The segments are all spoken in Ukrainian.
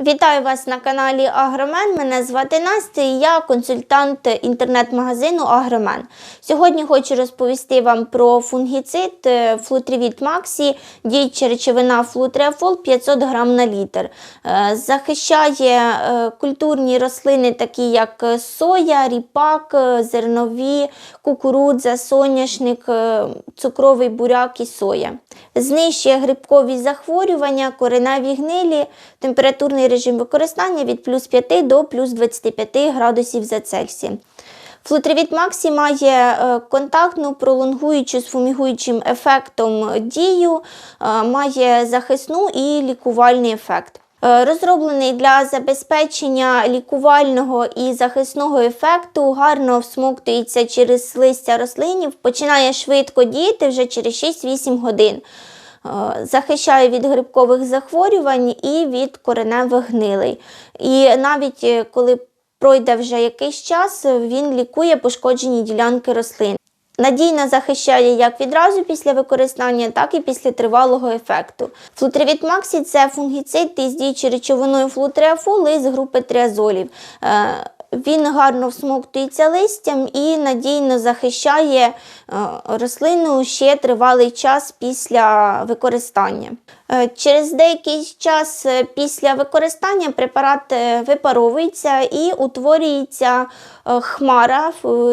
Вітаю вас на каналі Агромен. Мене звати Настя і я консультант інтернет-магазину Агромен. Сьогодні хочу розповісти вам про фунгіцид е, Флутрівіт Максі, діюча речовина Флутреафол 500 грам на літр. Е, Захищає е, культурні рослини, такі як соя, ріпак, зернові, кукурудза, соняшник, цукровий буряк і соя. Знищує грибкові захворювання, кореневі гнилі, температурний режим використання від плюс 5 до плюс 25 градусів за Цельсієм. Флутривіт Максі має е, контактну, пролонгуючу з фумігуючим ефектом дію, е, має захисну і лікувальний ефект. Е, Розроблений для забезпечення лікувального і захисного ефекту, гарно всмоктується через листя рослинів, починає швидко діяти вже через 6-8 годин. Е, Захищає від грибкових захворювань і від кореневих гнилей. І навіть е, коли пройде вже якийсь час, він лікує пошкоджені ділянки рослин. Надійно захищає як відразу після використання, так і після тривалого ефекту. Флутривіт Максі це фунгіцид із діючою речовиною флутреафу лист групи триазолів. Він гарно всмоктується листям і надійно захищає е, рослину ще тривалий час після використання. Е, Через деякий час е, після використання препарат випаровується і утворюється хмара,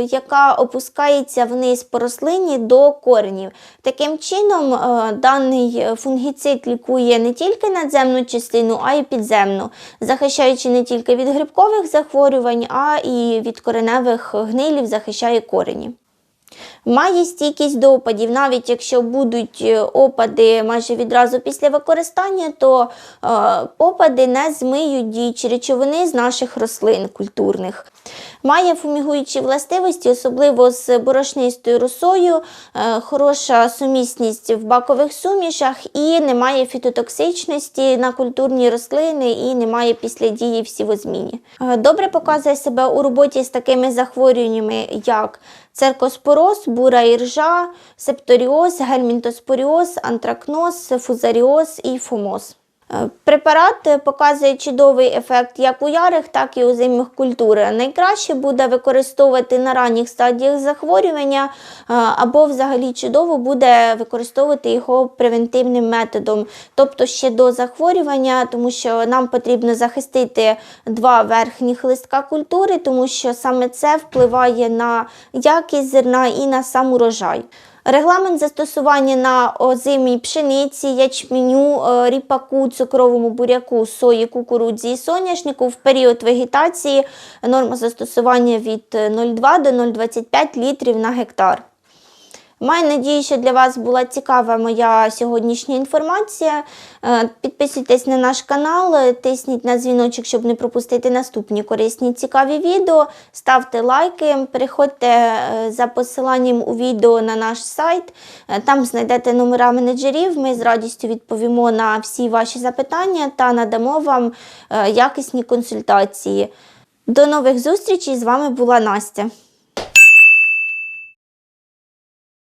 яка опускається вниз по рослині до коренів. Таким чином, даний фунгіцид лікує не тільки надземну частину, а й підземну, захищаючи не тільки від грибкових захворювань, а і від кореневих гнилів, захищає корені. Має стійкість до опадів, навіть якщо будуть е, опади майже відразу після використання, то е, опади не змиють діючі речовини з наших рослин культурних. Має фумігуючі властивості, особливо з борошнистою росою, е, хороша сумісність в бакових сумішах і немає фітотоксичності на культурні рослини і немає після дії в сівозміні. Е, Добре показує себе у роботі з такими захворюваннями, як церкоспороз, бура іржа, септоріоз, гельмінтоспоріоз, антракноз, фузаріоз і фомоз. Е, Препарат е, показує чудовий ефект як у ярих, так і у зимних культур. Найкраще буде використовувати на ранніх стадіях захворювання, е, або взагалі чудово буде використовувати його превентивним методом, тобто ще до захворювання, тому що нам потрібно захистити два верхніх листка культури, тому що саме це впливає на якість зерна і на сам урожай. Регламент застосування на озимій пшениці, ячменю, е, ріпаку, цукровому буряку, сої, кукурудзі і соняшнику в період вегетації норма застосування від е, 0,2 до 0,25 літрів на гектар. Маю надію, що для вас була цікава моя сьогоднішня інформація. Е, Підписуйтесь на наш канал, тисніть на дзвіночок, щоб не пропустити наступні корисні цікаві відео. Ставте лайки, переходьте е, за посиланням у відео на наш сайт. Е, Там знайдете номера менеджерів. Ми з радістю відповімо на всі ваші запитання та надамо вам якісні консультації. До нових зустрічей! З вами була Настя.